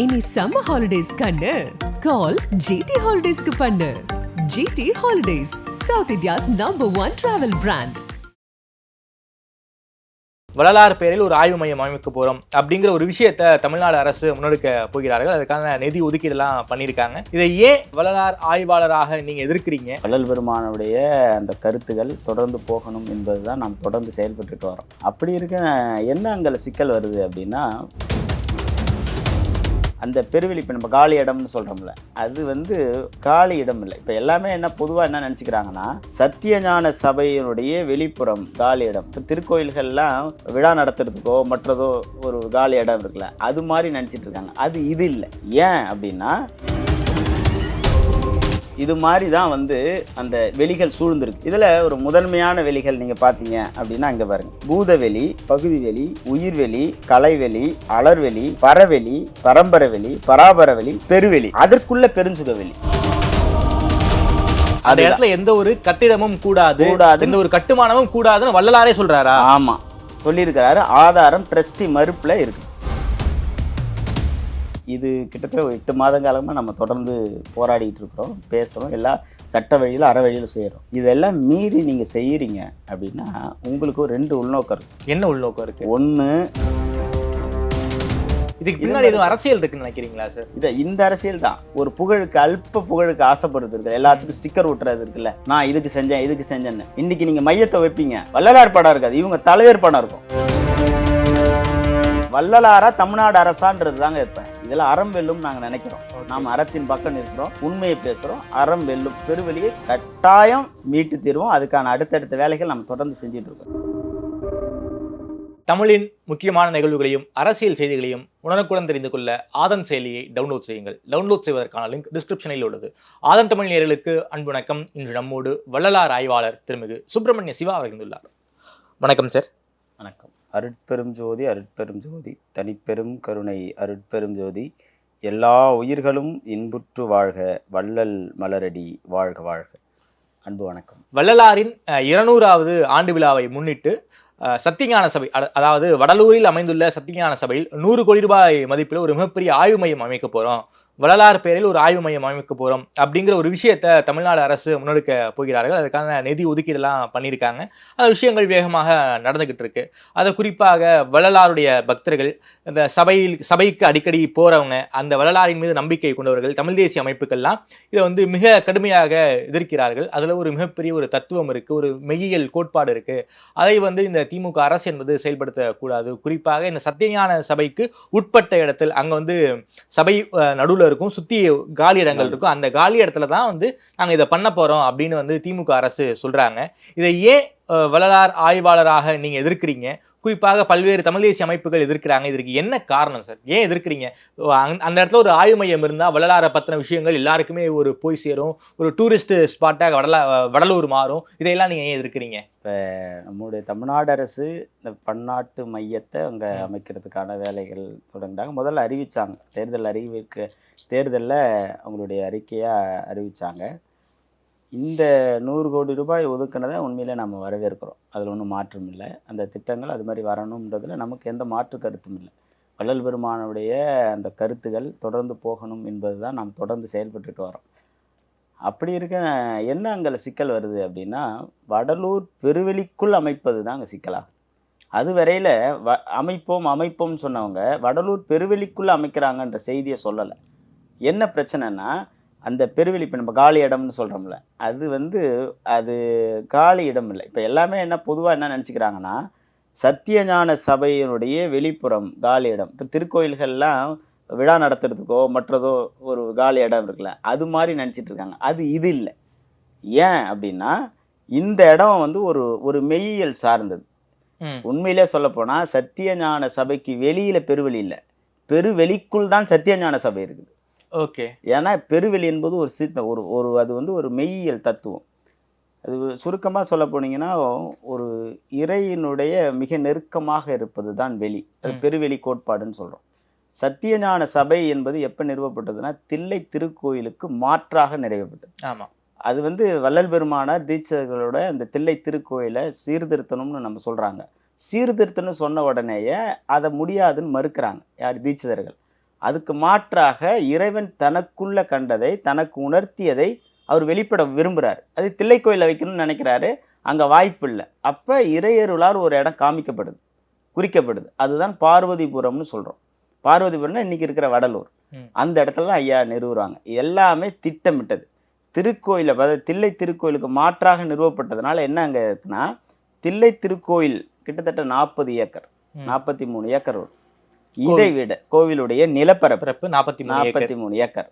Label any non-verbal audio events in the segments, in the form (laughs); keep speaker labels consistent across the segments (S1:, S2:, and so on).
S1: இனி summer holidays கண்ணு. கால் GT ஹாலிடேஸ்க்கு பண்ணு. GT holidays south India's number one travel brand
S2: Vallalar பேரில் ஒரு ஆய்வு மையம் அமைக்க போறோம். அப்படிங்கிற ஒரு விஷயத்த தமிழ்நாடு அரசு முன்னெடுக்க போகிறார்கள். அதுக்கான நிதி ஒதுக்கீடெல்லாம் பண்ணியிருக்காங்க. இதை ஏன் வள்ளலார் ஆய்வாளராக நீங்க எதிர்க்கிறீங்க?
S3: வள்ளல் பெருமானுடைய அந்த கருத்துகள் தொடர்ந்து போகணும் என்பது தான் நாம் தொடர்ந்து செயல்பட்டுட்டு வரோம். அப்படி இருக்க என்ன அங்கே சிக்கல் வருது அப்படின்னா அந்த பெருவெளி இப்போ நம்ம காலி இடம்னு சொல்கிறோம்ல அது வந்து காலி இடம் இல்லை. இப்போ எல்லாமே என்ன பொதுவாக என்ன நினச்சிக்கிறாங்கன்னா சத்தியஞான சபையினுடைய வெளிப்புறம் காலி இடம். இப்போ திருக்கோயில்கள்லாம் விழா நடத்துறதுக்கோ மற்றதோ ஒரு காலி இடம் இருக்குல்ல அது மாதிரி நினச்சிட்டு இருக்காங்க. அது இது இல்லை. ஏன் அப்படின்னா இது மாதிரி தான் வந்து அந்த வெளிகள் சூழ்ந்திருக்கு. இதில் ஒரு முதன்மையான வெளிகள் நீங்கள் பார்த்தீங்க அப்படின்னா இங்கே பாருங்க. பூதவெளி பகுதிவெளி உயிர்வெளி கலைவெளி அலர்வெளி பரவெளி பரம்பரவெளி பராபரவெளி பெருவெளி. அதற்குள்ள பெருஞ்சுகவெளி.
S2: அந்த இடத்துல எந்த ஒரு கட்டிடமும் கூடாது
S3: கூடாது.
S2: எந்த ஒரு கட்டுமானமும் கூடாதுன்னு வள்ளலாரே சொல்றாரா?
S3: ஆமாம் சொல்லியிருக்கிறாரு. ஆதாரம் ட்ரஸ்டி மறுப்பில் இருக்கு. இது கிட்டத்தட்ட ஒரு எட்டு மாத காலமாக நம்ம தொடர்ந்து போராடிட்டு இருக்கிறோம் பேசுகிறோம் எல்லாம் சட்ட வழியில் அற வழியில் செய்கிறோம் இதெல்லாம் மீறி நீங்கள் செய்கிறீங்க அப்படின்னா உங்களுக்கு ஒரு ரெண்டு உள்நோக்கம் இருக்கு.
S2: என்ன உள்நோக்கம் இருக்கு?
S3: ஒன்று
S2: இதுக்கு பின்னாடி எதுவும் அரசியல் இருக்குன்னு நினைக்கிறீங்களா சார்?
S3: இதை இந்த அரசியல் தான். ஒரு புகழுக்கு அல்ப புகழுக்கு ஆசைப்படுறது இருக்கு எல்லாத்துக்கும் ஸ்டிக்கர் ஒட்டுறது இருக்குல்ல. நான் இதுக்கு செஞ்சேன் இதுக்கு செஞ்சேன்னு. இன்னைக்கு நீங்கள் மையத்தை வைப்பீங்க. வள்ளலார் படம் இருக்காது இவங்க தலைவர் படம் இருக்கும். வள்ளலாரா தமிழ்நாடு அரசான்றது தாங்க இருப்பேன் இதில் அறம் வெல்லும் நாங்கள் நினைக்கிறோம். நாம் அறத்தின் பக்கம் இருக்கிறோம் உண்மையை பேசுகிறோம் அறம் வெல்லும் பெருவெளியை கட்டாயம் மீட்டு தீர்வோம். அதுக்கான அடுத்தடுத்த வேலைகள் நம்ம தொடர்ந்து செஞ்சுட்டு இருக்கோம்.
S2: தமிழின் முக்கியமான நிகழ்வுகளையும் அரசியல் செய்திகளையும் உடனுக்குடன் தெரிந்து கொள்ள ஆதன் செயலியை டவுன்லோட் செய்யுங்கள். டவுன்லோட் செய்வதற்கான லிங்க் டிஸ்கிரிப்ஷனில் உள்ளது. ஆதன் தமிழ் நேயர்களுக்கு அன்பு வணக்கம். இன்று நம்மோடு வள்ளலார் ஆய்வாளர் திருமிகு சுப்பிரமணிய சிவா அவர் இருந்துள்ளார் வணக்கம் சார்
S3: வணக்கம். அருட்பெரும் ஜோதி அருட்பெரும் ஜோதி. தனிப்பெரும் கருணை அருட்பெரும் ஜோதி. எல்லா உயிர்களும் இன்புற்று வாழ்க வள்ளல் மலரடி வாழ்க வாழ்க. அன்பு வணக்கம்.
S2: வள்ளலாரின் இருநூறாவது ஆண்டு விழாவை முன்னிட்டு சத்தியஞான சபை அதாவது வடலூரில் அமைந்துள்ள சத்தியஞான சபையில் நூறு கோடி ரூபாய் மதிப்பில் ஒரு மிகப்பெரிய ஆய்வு மையம் அமைக்க போகிறோம் வள்ளலார் பெயரில் ஒரு ஆய்வு மையம் அமைக்க போகிறோம் அப்படிங்கிற ஒரு விஷயத்தை தமிழ்நாடு அரசு முன்னெடுக்க போகிறார்கள். அதுக்கான நிதி ஒதுக்கீடெல்லாம் பண்ணியிருக்காங்க. அந்த விஷயங்கள் வேகமாக நடந்துக்கிட்டு இருக்கு. அதை குறிப்பாக வள்ளலாருடைய பக்தர்கள் இந்த சபையில் சபைக்கு அடிக்கடி போகிறவங்க அந்த வள்ளலாரின் மீது நம்பிக்கை கொண்டவர்கள் தமிழ் தேசிய அமைப்புகள்லாம் இதை வந்து மிக கடுமையாக எதிர்க்கிறார்கள். அதில் ஒரு மிகப்பெரிய ஒரு தத்துவம் இருக்குது ஒரு மெய்யியல் கோட்பாடு இருக்குது அதை வந்து இந்த திமுக அரசு என்பது செயல்படுத்தக்கூடாது. குறிப்பாக இந்த சத்தியஞான சபைக்கு உட்பட்ட இடத்தில் அங்கே வந்து சபை நடுவில் இருக்கும் சுத்தி காலி இடங்கள் இருக்கும். அந்த காலி இடத்துல தான் வந்து நாங்க இதை பண்ண போறோம் அப்படின்னு வந்து திமுக அரசு சொல்றாங்க. இதை ஏன் வள்ளலார் ஆய்வாளராக நீங்க எதிர்க்கிறீங்க. குறிப்பாக பல்வேறு தமிழ் தேசிய அமைப்புகள் எதிர்க்கிறாங்க. இதற்கு என்ன காரணம் சார்? ஏன் எதிர்க்கிறீங்க? அந்த- இடத்துல ஒரு ஆய்வு மையம் இருந்தால் வள்ளலாரை பற்றின விஷயங்கள் எல்லாருக்குமே ஒரு போய் சேரும். ஒரு டூரிஸ்ட் ஸ்பாட்டாக வடலா வடலூர் மாறும். இதையெல்லாம் நீங்கள் ஏன் எதிர்க்கிறீங்க?
S3: நம்முடைய தமிழ்நாடு அரசு இந்த பன்னாட்டு மையத்தை அங்கே. அமைக்கிறதுக்கான வேலைகள் தொடங்கினாங்க முதல்ல அறிவிச்சாங்க. தேர்தல் அறிவிக்க தேர்தலில் அவங்களுடைய அறிக்கையாக அறிவிச்சாங்க. இந்த நூறு கோடி ரூபாய் ஒதுக்குனதை உண்மையிலே நம்ம வரவேற்கிறோம். அதில் ஒன்றும் மாற்றம் இல்லை. அந்த திட்டங்கள் அது மாதிரி வரணுன்றதில் நமக்கு எந்த மாற்று கருத்தும் இல்லை. வள்ளல் பெருமானுடைய அந்த கருத்துகள் தொடர்ந்து போகணும் என்பது தான் நாம் தொடர்ந்து செயல்பட்டுட்டு வரோம். அப்படி இருக்க என்ன அங்கே சிக்கல் வருது அப்படின்னா வடலூர் பெருவெளிக்குள் அமைப்பது தான் அங்கே சிக்கலாகும் அது வரையில் வ அமைப்போம் அமைப்போம்னு சொன்னவங்க வடலூர் பெருவெளிக்குள்ளே அமைக்கிறாங்கன்ற செய்தியை சொல்லலை. என்ன பிரச்சனைனா அந்த பெருவெளி இப்போ நம்ம காலி இடம்னு சொல்கிறோம்ல அது வந்து அது காலி இடம் இல்லை. இப்போ எல்லாமே என்ன பொதுவாக என்ன நினச்சிக்கிறாங்கன்னா சத்தியஞான சபையினுடைய வெளிப்புறம் காலி இடம். இப்போ திருக்கோயில்கள்லாம் விழா நடத்துறதுக்கோ மற்றதோ ஒரு காலி இடம் இருக்குல்ல அது மாதிரி நினச்சிட்டு இருக்காங்க. அது இது இல்லை. ஏன் அப்படின்னா இந்த இடம் வந்து ஒரு ஒரு மெய்யியல் சார்ந்தது. உண்மையிலே சொல்லப்போனால் சத்தியஞான சபைக்கு வெளியில் பெருவெளி இல்லை. பெருவெளிக்குள் தான் சத்தியஞான சபை இருக்குது.
S2: ஓகே.
S3: ஏன்னா பெருவெளி என்பது ஒரு சித்த ஒரு ஒரு அது வந்து ஒரு மெய்யியல் தத்துவம். அது சுருக்கமாக சொல்ல போனீங்கன்னா ஒரு இறையினுடைய மிக நெருக்கமாக இருப்பது தான் வெளி. அது. பெருவெளி கோட்பாடுன்னு சொல்கிறோம் சத்தியஞான சபை என்பது எப்போ நிறுவப்பட்டதுன்னா தில்லை திருக்கோயிலுக்கு மாற்றாக நிறைவேற்றப்பட்டது.
S2: ஆமாம்
S3: அது வந்து வள்ளல் பெருமானார் தீட்சர்களோட அந்த தில்லை திருக்கோயிலை சீர்திருத்தணும்னு நம்ம சொல்கிறாங்க சீர்திருத்தம்னு சொன்ன உடனேயே அதை முடியாதுன்னு மறுக்கிறாங்க. யார்? தீட்சிதர்கள். அதுக்கு மாற்றாக இறைவன் தனக்குள்ள கண்டதை தனக்கு உணர்த்தியதை அவர் வெளிப்பட விரும்புகிறார் அது தில்லைக்கோயிலில் வைக்கணும்னு நினைக்கிறாரு. அங்கே வாய்ப்பு இல்லை. அப்போ இறையருளால் ஒரு இடம் காமிக்கப்படுது குறிக்கப்படுது. அதுதான் பார்வதிபுரம்னு சொல்கிறோம் பார்வதிபுரம்னா இன்னைக்கு இருக்கிற வடலூர். அந்த இடத்துல தான் ஐயா நிறுவுறாங்க. எல்லாமே திட்டமிட்டது. திருக்கோயிலை அதாவது தில்லை திருக்கோயிலுக்கு மாற்றாக நிறுவப்பட்டதுனால என்ன அங்கே இருக்குன்னா தில்லை திருக்கோயில் கிட்டத்தட்ட நாற்பது ஏக்கர். நாற்பத்தி மூணு ஏக்கர் வரும். இதை விட கோவிலுடைய நிலப்பரப்பு
S2: நாற்பத்தி
S3: நாற்பத்தி மூணு ஏக்கர்.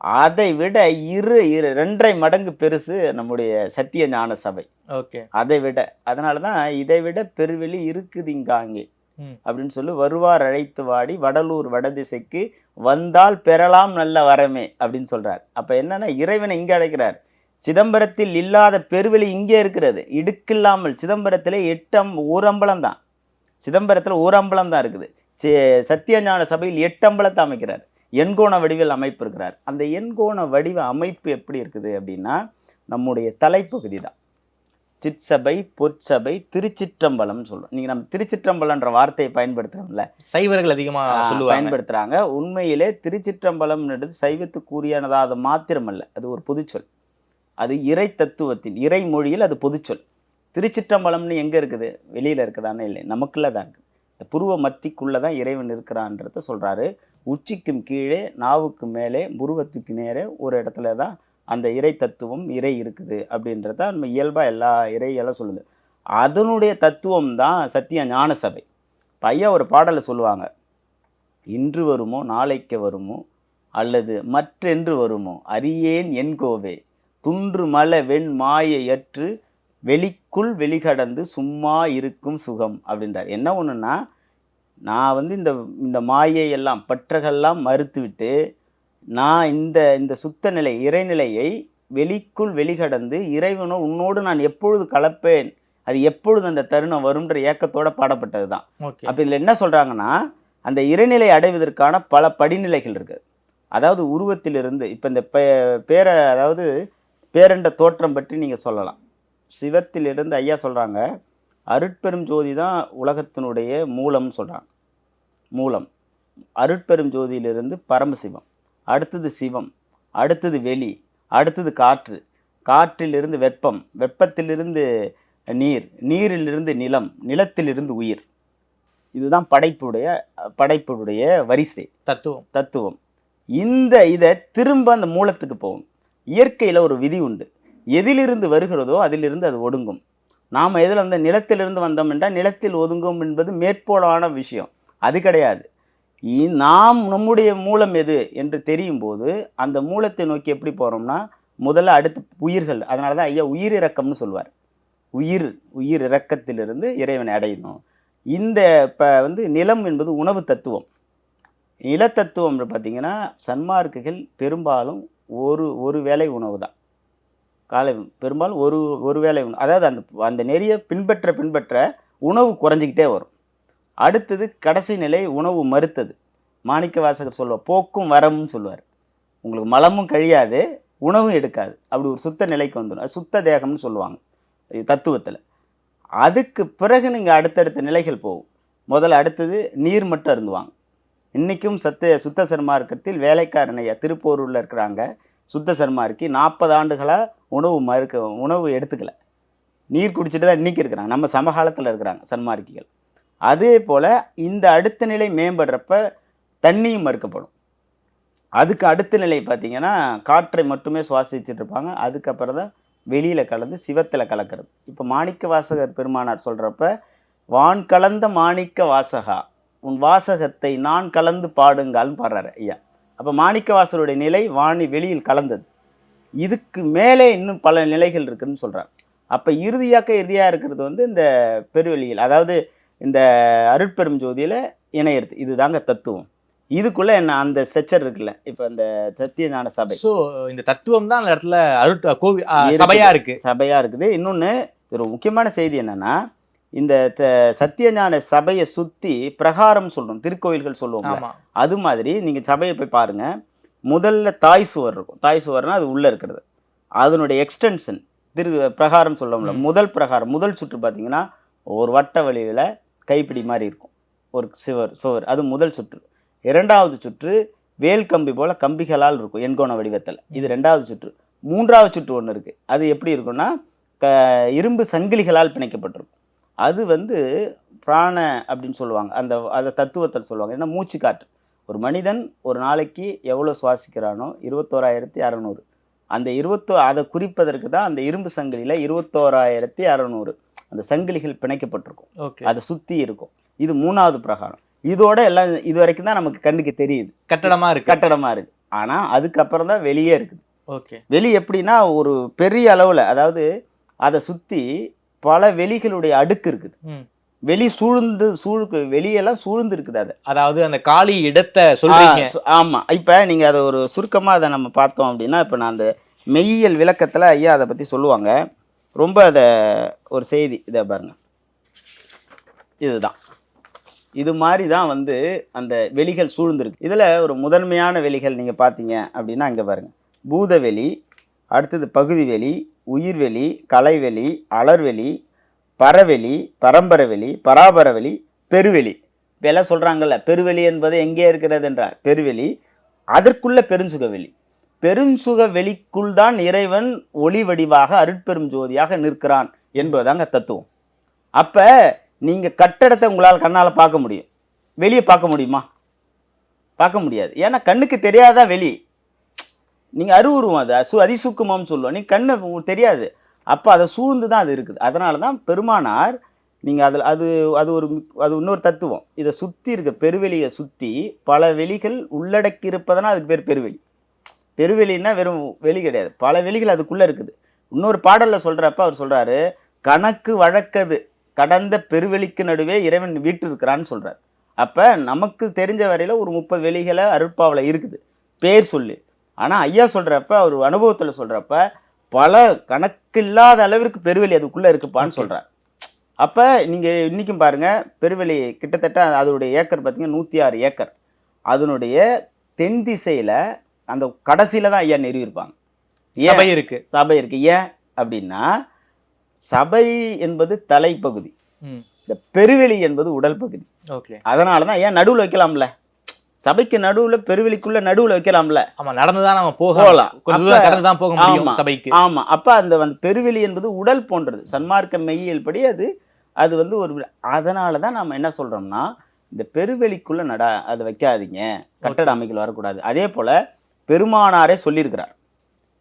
S3: அதை விட இரு இரு ரெண்டரை மடங்கு பெருசு நம்முடைய சத்திய ஞான சபை.
S2: ஓகே.
S3: அதை விட அதனால தான் இதை விட பெருவெளி இருக்குது இங்க அங்கே.
S2: ம்.
S3: அப்படின்னு சொல்லி வருவார் அழைத்து வாடி வடலூர் வடதிசைக்கு வந்தால் பெறலாம் நல்ல வரமே அப்படின்னு சொல்றார். அப்ப என்னன்னா இறைவனை இங்க அழைக்கிறார். சிதம்பரத்தில் இல்லாத பெருவெளி இங்கே இருக்கிறது. இடுக்கில்லாமல். சிதம்பரத்திலே எட்டம் ஊரம்பலம் தான் சிதம்பரத்துல ஊரம்பலம் தான் இருக்குது. சத்தியஞான சபையில் எட்டம்பலத்தை அமைக்கிறார். எண்கோண வடிவில் அமைப்பு இருக்கிறார். அந்த எண்கோண வடிவ அமைப்பு எப்படி இருக்குது அப்படின்னா நம்முடைய தலைப்பகுதி தான். சிற்சபை பொற்சபை திருச்சிற்றம்பலம்னு சொல்றோம். நீங்க நம்ம திருச்சிற்றம்பலம்ன்ற வார்த்தையை பயன்படுத்துறோம்ல.
S2: சைவர்கள் அதிகமா
S3: ஆ,
S2: சொல்லுவாங்க.
S3: பயன்படுத்துறாங்க. உண்மையிலே திருச்சிற்றம்பலம்ன்றது சைவத்துக்குரியானதா அது மாத்திரமல்ல. அது ஒரு பொதுச்சொல். அது இறை தத்துவத்தின் இறை மொழியில் அது பொதுச்சொல். திருச்சிற்றம்பலம்னு எங்க இருக்குது? வெளியில இருக்குதானே இல்லை நமக்குள்ள தான் இருக்கு இந்த புருவ மத்திக்குள்ளே தான் இறைவன் இருக்கிறான்றத சொல்கிறாரு உச்சிக்கும் கீழே நாவுக்கு மேலே புருவத்துக்கு நேரே ஒரு இடத்துல தான் அந்த இறை தத்துவம் இறை இருக்குது அப்படின்றத நம்ம இயல்பாக எல்லா இறையெல்லாம் சொல்லுது. அதனுடைய தத்துவம் தான் சத்திய ஞான சபை. பையா ஒரு பாடலை சொல்லுவாங்க. இன்று வருமோ நாளைக்கு வருமோ அல்லது மற்றென்று வருமோ அரியேன் என் கோவே. துன்று மல வெண் மாயையற்று வெளிக்குள் வெளிகடந்து சும்மா இருக்கும் சுகம் அப்படின்றார். என்ன ஒன்றுன்னா நான் வந்து இந்த இந்த மாயை எல்லாம் பற்றகெல்லாம் மறுத்துவிட்டு நான் இந்த இந்த சுத்த நிலை இறைநிலையை வெளிக்குள் வெளிகடந்து இறைவனோ உன்னோடு நான் எப்பொழுது கலப்பேன் அது எப்பொழுது அந்த தருணம் வரும்ன்ற ஏக்கத்தோட பாடப்பட்டது தான் அப்போ இதில் என்ன சொல்கிறாங்கன்னா அந்த இறைநிலை அடைவதற்கான பல படிநிலைகள் இருக்குது அதாவது உருவத்திலிருந்து இப்போ இந்த பே பேரை அதாவது பேரண்ட தோற்றம் பற்றி நீங்கள் சொல்லலாம். சிவத்திலிருந்து ஐயா சொல்கிறாங்க அருட்பெரும் ஜோதி தான் உலகத்தினுடைய மூலம்னு சொல்கிறாங்க மூலம். அருட்பெரும் ஜோதியிலிருந்து பரமசிவம் அடுத்தது சிவம் அடுத்தது வெளி அடுத்தது காற்று. காற்றிலிருந்து வெப்பம் வெப்பத்திலிருந்து நீர் நீரிலிருந்து நிலம் நிலத்திலிருந்து உயிர். இதுதான் படைப்புடைய படைப்புடைய வரிசை.
S2: தத்துவம்.
S3: தத்துவம். இந்த இதை திரும்ப அந்த மூலத்துக்கு போகும் இயற்கையில் ஒரு விதி உண்டு. எதிலிருந்து வருகிறதோ அதிலிருந்து அது ஒடுங்கும். நாம் எதில் அந்த நிலத்திலிருந்து வந்தோம் என்றால் நிலத்தில் ஒதுங்கும் என்பது மேற்போலான விஷயம். அது கிடையாது. இ- நாம் நம்முடைய மூலம் எது என்று தெரியும் போது அந்த மூலத்தை நோக்கி எப்படி போகிறோம்னா முதல்ல அடுத்து உயிர்கள். அதனால தான் ஐயா உயிர் இறக்கம்னு சொல்வார் உயிர் உயிர் இறக்கத்திலிருந்து இறைவனை அடையணும். இந்த இப்போ வந்து நிலம் என்பது உணவு தத்துவம். நிலத்தத்துவம் பார்த்தீங்கன்னா சன்மார்க்குகள் பெரும்பாலும் ஒரு ஒரு வேளை உணவு தான். காலை பெரும்பாலும் ஒரு ஒரு வேளை உணவு. அதாவது அந்த அந்த நெறியை பின்பற்ற பின்பற்ற உணவு குறைஞ்சிக்கிட்டே வரும். அடுத்தது கடைசி நிலை உணவு மறுத்தது. மாணிக்க வாசகர் சொல்லுவார் போக்கும் வரமும் சொல்லுவார். உங்களுக்கு மலமும் கழியாது உணவும் எடுக்காது. அப்படி ஒரு சுத்த நிலைக்கு வந்துடும் அது சுத்த தேகம்னு சொல்லுவாங்க. தத்துவத்தில். அதுக்கு பிறகு நீங்கள் அடுத்தடுத்த நிலைகள் போகும். முதல்ல அடுத்தது நீர் மட்டும் அருந்துவாங்க. இன்றைக்கும் சத்த சுத்த சன்மார்க்கத்தில் வேலைக்காரன் ஐயா திருப்போரூரில் இருக்கிறாங்க. சுத்த சன்மார்க்கி நாற்பது ஆண்டுகளாக உணவு மறுக்க உணவு எடுத்துக்கல. நீர் குடிச்சிட்டு தான் இன்றைக்கி இருக்கிறாங்க. நம்ம சமகாலத்தில் இருக்கிறாங்க சன்மார்க்கிகள். அதே போல் இந்த அடுத்த நிலை மேம்படுறப்ப தண்ணியும் மறுக்கப்படும். அதுக்கு அடுத்த நிலை பார்த்தீங்கன்னா காற்றை மட்டுமே சுவாசிச்சுட்டு இருப்பாங்க. அதுக்கப்புறம் தான் வெளியில் கலந்து சிவத்தில் கலக்கிறது. இப்போ மாணிக்க வாசகர் பெருமானார் சொல்கிறப்ப வான் கலந்த மாணிக்க வாசகா உன் வாசகத்தை நான் கலந்து பாடுங்கால்னு பாடுறாரு ஐயா. அப்போ மாணிக்க வாசகருடைய நிலை வாணி வெளியில் கலந்தது. இதுக்கு மேலே இன்னும் பல நிலைகள் இருக்குதுன்னு சொல்கிறார் அப்போ இறுதியாக்க இறுதியாக இருக்கிறது வந்து இந்த பெருவெளியில் அதாவது இந்த அருட்பெரும் ஜோதியில் இணையிறது. இதுதாங்க தத்துவம். இதுக்குள்ளே என்ன அந்த ஸ்ட்ரெச்சர் இருக்குல்ல இப்போ இந்த சத்திய ஞான சபை.
S2: சோ இந்த தத்துவம் தான் அந்த இடத்துல அருட் கோவி ஆ,
S3: இருக்குது.
S2: சபையா இருக்கு.
S3: சபையாக இருக்குது. இன்னொன்று ஒரு முக்கியமான செய்தி என்னன்னா இந்த சத்தியஞான சபையை சுற்றி பிரகாரம் சொல்றோம் திருக்கோயில்கள் சொல்லுவோம்ல.
S2: ஆமா.
S3: அது மாதிரி நீங்கள் சபையை போய் பாருங்க. முதல்ல தாய் சுவர் இருக்கும். தாய் சுவர்னா அது உள்ளே இருக்கிறது. அதனுடைய எக்ஸ்டென்ஷன் திரு பிரகாரம் சொல்லுவோம்ல. முதல் பிரகாரம் முதல் சுற்று பார்த்தீங்கன்னா ஒரு வட்ட வழியில் கைப்பிடி மாதிரி இருக்கும். ஒரு சுவர் சுவர். அது முதல் சுற்று. இரண்டாவது சுற்று வேல் கம்பி போல கம்பிகளால் இருக்கும் எண்கோண வடிவத்தில். இது ரெண்டாவது சுற்று. மூன்றாவது சுற்று ஒன்று இருக்குது அது எப்படி இருக்கும்னா க இரும்பு சங்கிலிகளால் பிணைக்கப்பட்டிருக்கும். அது வந்து பிராண அப்படின்னு சொல்லுவாங்க. அந்த அதை தத்துவத்தில் சொல்லுவாங்க. ஏன்னா மூச்சு காற்று. ஒரு மனிதன் ஒரு நாளைக்கு எவ்வளோ சுவாசிக்கிறானோ? இருபத்தோராயிரத்தி அறநூறு. அந்த இருபத்தோ அதை குறிப்பதற்கு தான் அந்த இரும்பு சங்கிலியில் இருபத்தோராயிரத்தி அறநூறு. அந்த சங்கிலிகள் பிணைக்கப்பட்டிருக்கும். அதை சுற்றி இருக்கும். இது மூணாவது பிரகாரம். இதோட எல்லாம் இது வரைக்கும் தான் நமக்கு கண்ணுக்கு தெரியுது.
S2: கட்டடமா இருக்கு.
S3: கட்டடமாக இருக்குது ஆனால் அதுக்கப்புறம் தான் வெளியே இருக்குது.
S2: ஓகே.
S3: வெளி எப்படின்னா ஒரு பெரிய அளவில் அதாவது அதை சுற்றி பல வெளிகளுடைய அடுக்கு இருக்குது. வெளி சூழ்ந்து சூழ் வெளியெல்லாம் சூழ்ந்து இருக்குது அது.
S2: அதாவது அந்த காலி இடத்தை சொல்றீங்க.
S3: ஆமா. இப்போ நீங்க அதை ஒரு சுருக்கமா அதை நம்ம பார்த்தோம் அப்படின்னா இப்போ நான் அந்த மெய்யியல் விளக்கத்துல ஐயா அதை பத்தி சொல்லுவாங்க. ரொம்ப அதை ஒரு செய்தி இதை பாருங்க. இதுதான். இது மாதிரி தான் வந்து அந்த வெளிகள் சூழ்ந்திருக்கு. இதில் ஒரு முதன்மையான வெளிகள் நீங்கள் பார்த்தீங்க அப்படின்னா இங்கே பாருங்க. பூதவெளி அடுத்தது பகுதிவெளி உயிர்வெளி கலைவெளி அலர்வெளி பரவெளி பரம்பரவெளி பராபரவெளி பெருவெளி. இப்பெல்லாம் சொல்கிறாங்கல்ல பெருவெளி என்பது எங்கே இருக்கிறது என்றால் பெருவெளி அதற்குள்ள பெருஞ்சுகவெளி. பெருஞ்சுக வெளிக்குள் தான் இறைவன் ஒளி வடிவாக அருட்பெரும் ஜோதியாக நிற்கிறான் என்பதுதாங்க தத்துவம். அப்போ நீங்கள் கட்டடத்தை உங்களால் கண்ணால் பார்க்க முடியும். வெளியே பார்க்க முடியுமா? பார்க்க முடியாது. ஏன்னா கண்ணுக்கு தெரியாதா வெளி. நீங்கள் அருவுருவம் அது. அசு அதிசுக்குமம்னு சொல்லுவோம். நீ கண்ணு உங்களுக்கு தெரியாது. அப்போ அதை சூழ்ந்து தான் அது இருக்குது. அதனால தான் பெருமானார் நீங்கள் அதில் அது அது ஒரு அது இன்னொரு தத்துவம். இதை சுற்றி இருக்க பெருவெளியை சுற்றி பல வெளிகள் உள்ளடக்கி இருப்பதனால் அதுக்கு பேர் பெருவெளி. பெருவெளின்னா வெறும் வெளி கிடையாது. பல வெளிகள் அதுக்குள்ளே இருக்குது. இன்னொரு பாடலில் சொல்கிறப்ப அவர் சொல்கிறாரு கணக்கு வழக்கது. கடந்த பெருவெளிக்கு நடுவே இறைவன் வீட்டு இருக்கிறான்னு சொல்கிறார் அப்போ நமக்கு தெரிஞ்ச வரையில் ஒரு முப்பது வெளிகளை அருட்பாவில் இருக்குது. பேர் சொல்லி. ஆனால் ஐயா சொல்கிறப்ப அவர் அனுபவத்தில் சொல்கிறப்ப பல கணக்கில்லாத அளவிற்கு பெருவெளி அதுக்குள்ளே இருக்குப்பான்னு. சொல்கிறார் அப்போ நீங்கள் இன்றைக்கும் பாருங்கள் பெருவெளி கிட்டத்தட்ட அதோடைய ஏக்கர் பார்த்தீங்கன்னா நூற்றி ஆறு ஏக்கர். அதனுடைய தென் திசையில் அந்த கடைசியில் தான் ஐயா நிறுவியிருப்பாங்க
S2: சபை இருக்கு.
S3: சபை இருக்கு. ஏன் அப்படின்னா சபை என்பது தலைப்பகுதி. இந்த பெருவெளி என்பது உடல் பகுதி.
S2: ஓகே.
S3: அதனால தான் ஏன் நடுவில் வைக்கலாம்ல? சபைக்கு நடுவில் பெருவெளிக்குள்ள நடுவில் வைக்கலாம்ல?
S2: ஆமா நடந்துதான் நம்ம போக
S3: போகலாம்.
S2: கொஞ்சம் கடந்து தான் போக முடியும். சபைக்கு.
S3: ஆமா. அப்ப அந்த வந்து பெருவெளி என்பது உடல் போன்றது. சன்மார்க்க மெய்யியல் படி அது அது வந்து ஒரு அதனால தான் நம்ம என்ன சொல்றோம்னா இந்த பெருவெளிக்குள்ள நட அதை வைக்காதீங்க. கட்டட அமைக்கல் வரக்கூடாது. அதே போல பெருமானாரே சொல்லியிருக்கிறார்.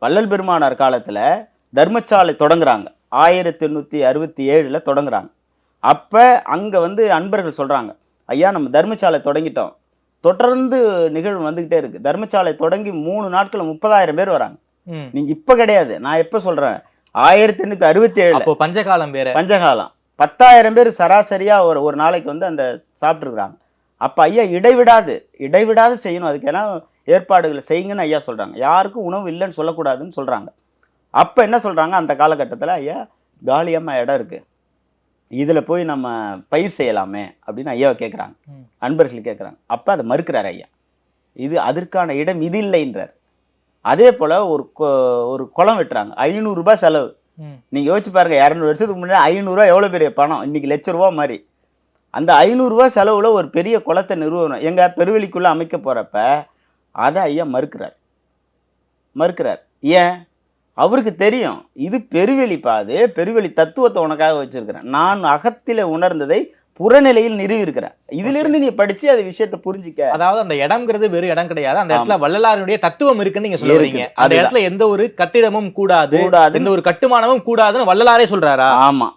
S3: வள்ளல் பெருமானார் காலத்துல தர்மசாலை தொடங்குறாங்க. ஆயிரத்தி எண்ணூற்றி அறுபத்தி ஏழில் தொடங்குறாங்க. அப்போ அங்கே வந்து அன்பர்கள் சொல்கிறாங்க ஐயா நம்ம தர்மசாலை தொடங்கிட்டோம். தொடர்ந்து நிகழ்வு வந்துக்கிட்டே இருக்குது தர்மசாலை தொடங்கி மூணு நாட்கள் முப்பதாயிரம் பேர் வராங்க.
S2: ம்.
S3: நீங்கள் இப்போ கிடையாது. நான் எப்போ சொல்கிறேன் ஆயிரத்தி எண்ணூற்றி அறுபத்தி ஏழு
S2: பஞ்சகாலம் வேற.
S3: பஞ்சகாலம். பத்தாயிரம் பேர் சராசரியாக ஒரு ஒரு நாளைக்கு வந்து அந்த சாப்பிட்ருக்குறாங்க அப்போ ஐயா இடைவிடாது. இடைவிடாது செய்யணும். அதுக்கெல்லாம் ஏற்பாடுகளை செய்யுங்கன்னு ஐயா சொல்கிறாங்க யாருக்கும் உணவு இல்லைன்னு சொல்லக்கூடாதுன்னு சொல்கிறாங்க அப்போ என்ன சொல்கிறாங்க அந்த காலகட்டத்தில் ஐயா காலியம்மா இடம் இருக்குது இதில் போய் நம்ம பயிர் செய்யலாமே அப்படின்னு ஐயாவை கேட்குறாங்க. அன்பர்கள் கேட்குறாங்க அப்போ அதை மறுக்கிறார் ஐயா. இது அதற்கான இடம் இது இல்லைன்றார். அதே போல் ஒரு ஒரு குளம் வெட்டுறாங்க. ஐநூறுரூபா செலவு. நீங்கள் யோசிச்சு பாருங்க இரநூறு வருஷத்துக்கு முன்னாடி ஐநூறுரூவா எவ்வளோ பெரிய பணம்? இன்னைக்கு லட்ச ரூபா மாதிரி. அந்த ஐநூறுரூவா செலவில் ஒரு பெரிய குளத்தை நிறுவனம் எங்கள் பெருவெளிக்குள்ளே அமைக்க போகிறப்ப அதை ஐயா மறுக்கிறார். மறுக்கிறார். ஏன்? அவருக்கு தெரியும். இது பெருவெளிப்பா அது? பெருவெளி தத்துவத்தை உனக்காக வச்சிருக்கிறேன். நான் அகத்தில உணர்ந்ததை புறநிலையில் நிறுவியிருக்கிறேன் இதிலிருந்து நீ படிச்சு அது விஷயத்தை புரிஞ்சிக்க.
S2: அதாவது அந்த இடம்ங்கிறது வெறும் இடம் கிடையாது. அந்த இடத்துல வள்ளலாருடைய தத்துவம் இருக்குன்னு நீங்க சொல்ல
S3: இருக்குது.
S2: வரீங்க அந்த. இடத்துல எந்த ஒரு கட்டிடமும் கூடாது
S3: கூடாது
S2: எந்த ஒரு கட்டுமானமும் கூடாதுன்னு வள்ளலாரே சொல்றாரா?
S3: ஆமா.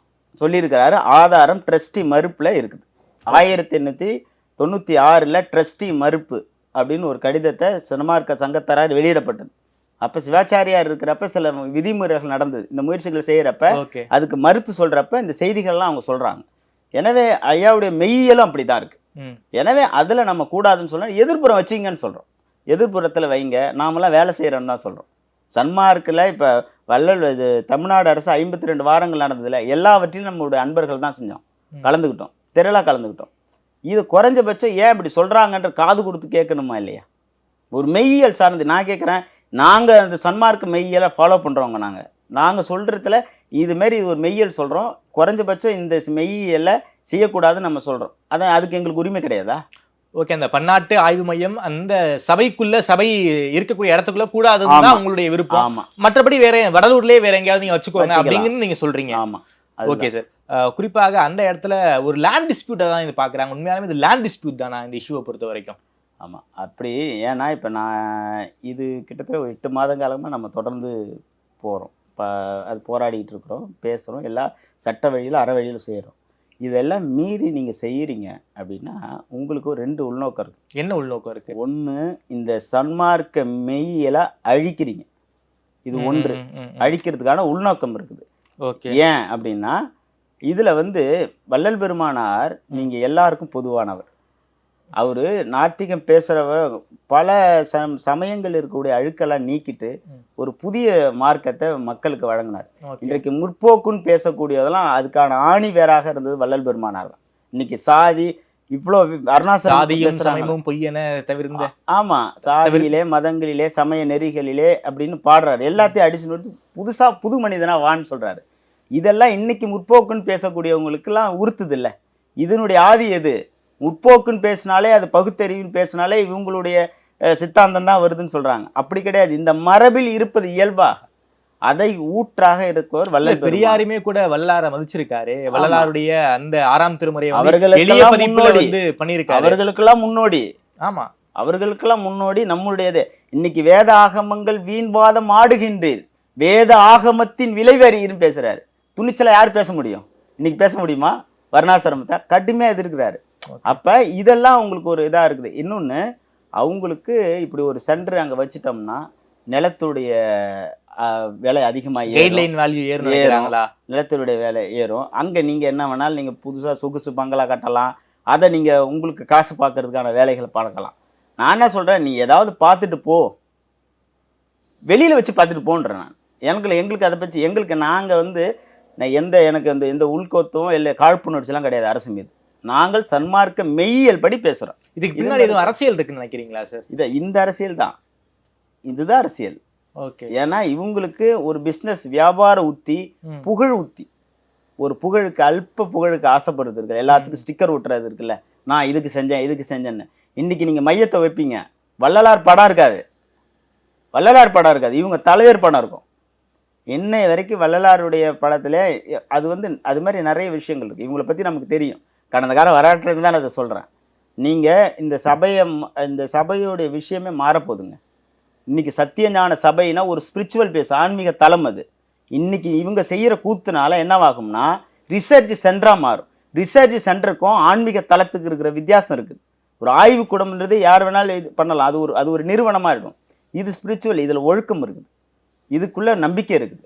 S3: சொல்லியிருக்கிறாரு. ஆதாரம் ட்ரஸ்டி மறுப்புல இருக்குது. ஆயிரத்தி எண்ணூற்றி தொண்ணூற்றி ஆறில் ட்ரஸ்டி மறுப்பு அப்படின்னு ஒரு கடிதத்தை சினமார்க்க சங்கத்தாரால் வெளியிடப்பட்டது. அப்போ சிவாச்சாரியார் இருக்கிறப்ப சில விதிமுறைகள் நடந்தது. இந்த முயற்சிகள் செய்கிறப்ப
S2: ஓகே
S3: அதுக்கு மறுத்து சொல்கிறப்ப இந்த செய்திகள்லாம் அவங்க சொல்கிறாங்க எனவே ஐயாவுடைய மெய்யியலும் அப்படி தான் இருக்குது. எனவே அதில் நம்ம கூடாதுன்னு சொல்ல எதிர்ப்புறம் வச்சிங்கன்னு சொல்கிறோம் எதிர்ப்புறத்தில் வைங்க நாமெல்லாம் வேலை செய்கிறோன்னு தான் சொல்கிறோம் சன்மார்க்கில் இப்போ வள்ளல் இது தமிழ்நாடு அரசு ஐம்பத்தி ரெண்டு வாரங்கள் நடந்ததில்ல எல்லாவற்றையும் நம்மளுடைய அன்பர்கள் தான் செஞ்சோம். கலந்துக்கிட்டோம். திரளாக கலந்துக்கிட்டோம். இது குறைஞ்சபட்சம் ஏன் இப்படி சொல்கிறாங்கன்ற காது கொடுத்து கேட்கணுமா இல்லையா? ஒரு மெய்யியல் சார்ந்து நான் கேட்குறேன் நாங்கள் அந்த சன்மார்க்க மெய்யியலை ஃபாலோ பண்ணுறவங்க நாங்கள் நாங்கள் சொல்கிறதுல இதுமாரி இது ஒரு மெய்யியல் சொல்கிறோம் குறைஞ்சபட்சம் இந்த மெய்யியலை செய்யக்கூடாதுன்னு நம்ம சொல்கிறோம் அதான் அதுக்கு எங்களுக்கு உரிமை கிடையாதா?
S2: ஓகே அந்த பன்னாட்டு ஆய்வு மையம் அந்த சபைக்குள்ள சபை இருக்கக்கூடிய இடத்துக்குள்ள கூடாதுன்னு தான். உங்களுடைய விருப்பம்.
S3: ஆமா.
S2: மற்றபடி வேற வடலூர்லயே வேற எங்கேயாவது நீங்க வச்சுக்கோங்க. அப்படிங்கன்னு நீங்க சொல்றீங்க.
S3: ஆமா.
S2: Okay sir. குறிப்பாக அந்த இடத்துல ஒரு லேண்ட் டிஸ்பியூட்டை தான் இது பாக்குறாங்க. உண்மையாலுமே இது லேண்ட் டிஸ்பியூட் தானா இந்த இஷ்யூவை பொறுத்த வரைக்கும்?
S3: ஆமாம் அப்படி ஏன்னா இப்போ நான் இது கிட்டத்தட்ட ஒரு எட்டு மாத காலமாக நம்ம தொடர்ந்து போகிறோம் இப்போ அது போராடிட்டு இருக்கிறோம் பேசுகிறோம் எல்லா சட்ட வழியில் அற வழியில் செய்கிறோம் இதெல்லாம் மீறி நீங்கள் செய்கிறீங்க அப்படின்னா உங்களுக்கு ஒரு ரெண்டு உள்நோக்கம் இருக்குது
S2: என்ன உள்நோக்கம் இருக்கு?
S3: ஒன்று இந்த சன்மார்க்க மெய்யலை அழிக்கிறீங்க. இது ஒன்று. அழிக்கிறதுக்கான உள்நோக்கம் இருக்குது.
S2: ஓகே.
S3: ஏன் அப்படின்னா இதில் வந்து வள்ளல் பெருமானார் நீங்கள் எல்லாருக்கும் பொதுவானவர். அவர் நாத்திகம் பேசுகிறவர் பல சம் சமயங்கள் இருக்கக்கூடிய அழுக்கெல்லாம் நீக்கிட்டு. ஒரு புதிய மார்க்கத்தை மக்களுக்கு வழங்கினார். இன்றைக்கு முற்போக்குன்னு பேசக்கூடியதெல்லாம் அதுக்கான ஆணி வேறாக இருந்தது வள்ளல் பெருமானார் தான். இன்னைக்கு சாதி இவ்வளோ அருணாசலம்
S2: பொய்யென தவிர்ந்த
S3: ஆமா. சாதியிலே மதங்களிலே சமய நெறிகளிலே அப்படின்னு பாடுறாரு. எல்லாத்தையும் அடிச்சு நொறுத்து புதுசா புது மனிதனா வான்னு சொல்றாரு. இதெல்லாம் இன்னைக்கு முற்போக்குன்னு பேசக்கூடியவங்களுக்கெல்லாம் உறுத்துது இல்ல இதனுடைய ஆதி எது? முற்போக்குன்னு பேசினாலே அது பகுத்தறிவுன்னு பேசினாலே இவங்களுடைய சித்தாந்தம் தான் வருதுன்னு சொல்றாங்க. அப்படி கிடையாது. இந்த மரபில் இருப்பது இயல்பாக அதை ஊற்றாக வல்லல் பெரியார்
S2: பெரியாருமே கூட வல்லார மதிச்சிருக்காரு. வள்ளலாருடைய அந்த ஆறாம் திருமுறையை பதிப்புல
S3: முன்னோடி.
S2: பண்ணியிருக்காரு.
S3: அவர்களுக்கெல்லாம் முன்னோடி.
S2: ஆமா.
S3: அவர்களுக்கெல்லாம் முன்னோடி நம்முடையது. இன்னைக்கு வேத ஆகமங்கள் வீண்வாதம் ஆடுகின்றீர். வேத ஆகமத்தின் விளைவறின்னு பேசுறாரு. துணிச்சலை யார் பேச முடியும்? இன்னைக்கு பேச முடியுமா? வர்ணாசிரமத்தை. கடுமையாக எதிர்க்கிறாரு. அப்ப இதெல்லாம் உங்களுக்கு ஒரு இதா இருக்குது. இன்னொன்னு அவங்களுக்கு இப்படி ஒரு சென்டர் அங்க வச்சிட்டோம்னா நிலத்துடைய விலை அதிகமாக ஏறும்.
S2: வேல்யூ ஏறும்.
S3: நிலத்துடைய விலை ஏறும். அங்க நீங்க என்ன வேணாலும் நீங்க புதுசா சொகுசு பங்களா கட்டலாம். அதை நீங்க உங்களுக்கு காசு பார்க்கறதுக்கான வேலைகளை பார்க்கலாம். நான் என்ன சொல்றேன் நீ ஏதாவது பார்த்துட்டு போ. வெளியில வச்சு பார்த்துட்டு போன்றேன் நான். எனக்கு எங்களுக்கு அதை பற்றி எங்களுக்கு நாங்க வந்து நான் எந்த எனக்கு அந்த எந்த உள்கோத்தும் இல்லை காழ்ப்புணர்ச்சிலாம் கிடையாது அரசு மீது. நாங்கள் சன்மார்க்க மெய்யியல் படி பேசுறோம்.
S2: இதுக்கு பின்னாடி எதுவும் அரசியல் இருக்குன்னு நினைக்கிறீங்களா சார்
S3: இதை இந்த அரசியல் தான். இதுதான் அரசியல்.
S2: ஓகே.
S3: ஏன்னா இவங்களுக்கு ஒரு பிஸ்னஸ் வியாபார உத்தி புகழ் உத்தி. ஒரு புகழுக்கு அல்ப புகழுக்கு ஆசைப்படுறது இருக்கு எல்லாத்துக்கும் ஸ்டிக்கர் ஒட்டுறது இருக்குல்ல. நான் இதுக்கு செஞ்சேன் இதுக்கு செஞ்சேன்னு. இன்னைக்கு நீங்க மையத்தை வைப்பீங்க. வள்ளலார் படம் இருக்காது. வள்ளலார் படம் இருக்காது. இவங்க தலைவர் படம் இருக்கும். இன்னை வரைக்கும் வள்ளலாருடைய படத்துல அது வந்து அது மாதிரி நிறைய விஷயங்கள் இருக்கு. இவங்களை பத்தி நமக்கு தெரியும். கடந்த கால வரலாற்றுக்கு தான் அதை சொல்கிறேன் நீங்கள் இந்த சபையை இந்த சபையோடைய விஷயமே மாறப்போகுதுங்க. இன்றைக்கி சத்தியஞான சபைனா ஒரு ஸ்பிரிச்சுவல் பேஸ் ஆன்மீக தலம் அது. இன்றைக்கி இவங்க செய்கிற கூத்துனால என்னவாகும்னா ரிசர்ச் சென்டராக மாறும். ரிசர்ச் சென்டருக்கும் ஆன்மீக தளத்துக்கு இருக்கிற வித்தியாசம் இருக்குது. ஒரு ஆய்வு கூடம்ன்றது யார் வேணாலும் இது பண்ணலாம். அது ஒரு அது ஒரு நிறுவனமாக இருக்கும். இது ஸ்பிரிச்சுவல் இதில் ஒழுக்கம் இருக்குது. இதுக்குள்ளே நம்பிக்கை இருக்குது.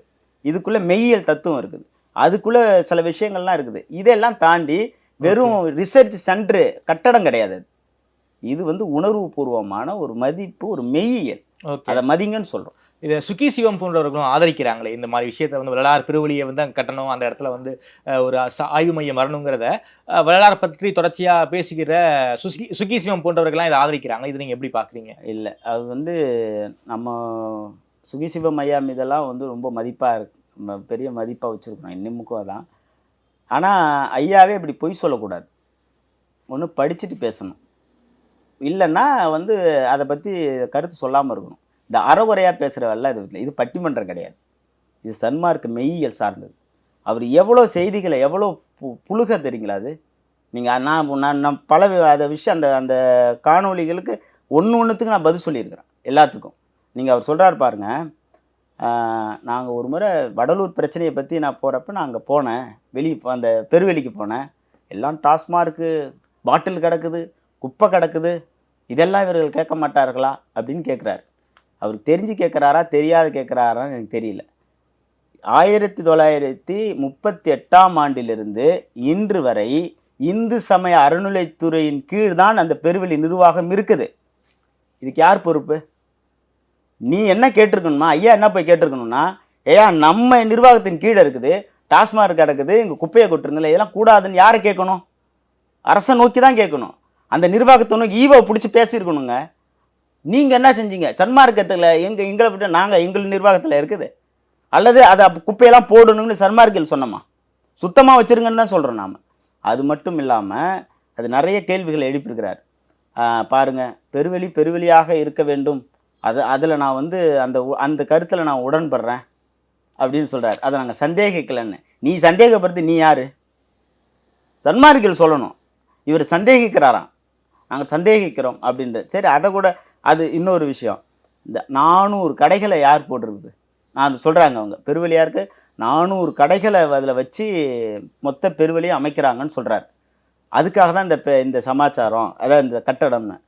S3: இதுக்குள்ளே மெய்யியல் தத்துவம் இருக்குது. அதுக்குள்ளே சில விஷயங்கள்லாம் இருக்குது. இதெல்லாம் தாண்டி வெறும் ரிசர்ச் சென்டர் கட்டடம் கிடையாது. இது வந்து உணர்வுபூர்வமான ஒரு மதிப்பு ஒரு மெய்யியல். அதை மதிங்கன்னு சொல்றோம்.
S2: இதை சுகி சிவம் போன்றவர்களும் ஆதரிக்கிறாங்களே இந்த மாதிரி விஷயத்த வந்து வள்ளலார் பெருவழியை வந்து அங்க கட்டணும் அந்த இடத்துல வந்து ஒரு ஆய்வு மையம் வரணுங்கிறத வள்ளலார் பற்றி தொடர்ச்சியா பேசுகிற சுகி சுகி சிவம் போன்றவர்கள்லாம் இதை ஆதரிக்கிறாங்க இது நீங்க எப்படி பாக்குறீங்க?
S3: இல்லை அது வந்து நம்ம சுகிசிவம் ஐயா மீதெல்லாம் வந்து ரொம்ப மதிப்பாக இருக்கு. பெரிய மதிப்பாக வச்சுருக்கோம். இன்னமுக்கும் அதான். ஆனால் ஐயாவே இப்படி பொய் சொல்லக்கூடாது. ஒன்று படிச்சுட்டு பேசணும். இல்லைன்னா வந்து அதை பற்றி கருத்து சொல்லாமல் இருக்கணும். இந்த அறவுரையாக பேசுகிறவெல்லாம் இது இல்லை. இது பட்டிமன்றம் கிடையாது. இது சன்மார்க்கு மெய்யியல் சார்ந்தது. அவர் எவ்வளோ செய்திகளை எவ்வளோ பு புழுக தெரியுங்களா அது? நீங்கள் நான் நான் நான் பல அதை அந்த விஷயம் அந்த அந்த காணொளிகளுக்கு ஒன்று ஒன்றுத்துக்கு நான் பதில் சொல்லியிருக்கிறேன். எல்லாத்துக்கும். நீங்கள் அவர் சொல்கிறார் பாருங்க. நாங்கள் ஒரு முறை வடலூர் பிரச்சனையை பற்றி நான் போகிறப்ப நான் அங்கே போனேன். வெளியே அந்த பெருவெளிக்கு போனேன். எல்லாம் டாஸ்மார்க்கு பாட்டில் கிடக்குது குப்பை கிடக்குது இதெல்லாம் இவர்கள் கேட்க மாட்டார்களா அப்படின்னு கேட்குறாரு. அவருக்கு தெரிஞ்சு கேட்குறாரா தெரியாது கேட்குறாரான்னு எனக்கு தெரியல. ஆயிரத்தி தொள்ளாயிரத்தி முப்பத்தி எட்டாம் ஆண்டிலிருந்து இன்று வரை இந்து சமய அறநிலைத்துறையின் கீழ் தான் அந்த பெருவெளி நிர்வாகம் இருக்குது. இதுக்கு யார் பொறுப்பு? நீ என்ன கேட்டிருக்கணுமா ஐயா என்ன போய் கேட்டிருக்கணும்னா ஐயா நம்ம நிர்வாகத்தின் கீழே இருக்குது. டாஸ்மாக் கிடக்குது இங்கே குப்பையை கொட்டுருந்தில்ல இதெல்லாம் கூடாதுன்னு யாரை கேட்கணும்? அரசை நோக்கி தான் கேட்கணும். அந்த நிர்வாகத்தை நோக்கி ஈவோ பிடிச்சி பேசியிருக்கணுங்க. நீங்கள் என்ன செஞ்சீங்க? சன்மார்க்கத்தில் எங்கள் எங்களை விட்டு நாங்கள் எங்கள் நிர்வாகத்தில் இருக்குது. அல்லது அதை அப்போ குப்பையெல்லாம் போடணும்னு சன்மார்க்கில் சொன்னோமா? சுத்தமாக வச்சிருங்கன்னு தான் சொல்கிறோம் நாம். அது மட்டும் இல்லாமல் அது நிறைய கேள்விகளை எழுப்பியிருக்கிறார். பாருங்கள் பெருவெளி பெருவெளியாக இருக்க வேண்டும். அது அதில் நான் வந்து அந்த உ- அந்த கருத்தில் நான் உடன்படுறேன். அப்படின்னு சொல்கிறார் அதை நாங்கள் சந்தேகிக்கலன்னு. நீ சந்தேகப்படுத்தி நீ யார்? சன்மார்க்கில் சொல்லணும். இவர் சந்தேகிக்கிறாராம். நாங்கள் சந்தேகிக்கிறோம் அப்படின்ட்டு. சரி அதை கூட அது இன்னொரு விஷயம். இந்த நானூறு கடைகளை யார் போட்டிருக்குது? நான் சொல்கிறாங்க அவங்க. பெருவெளியாருக்கு நானூறு கடைகளை அதில் வச்சு மொத்த பெருவெளியை அமைக்கிறாங்கன்னு சொல்கிறார் அதுக்காக தான் இந்த பெ- இந்த சமாச்சாரம் அதாவது இந்த கட்டடம்னு.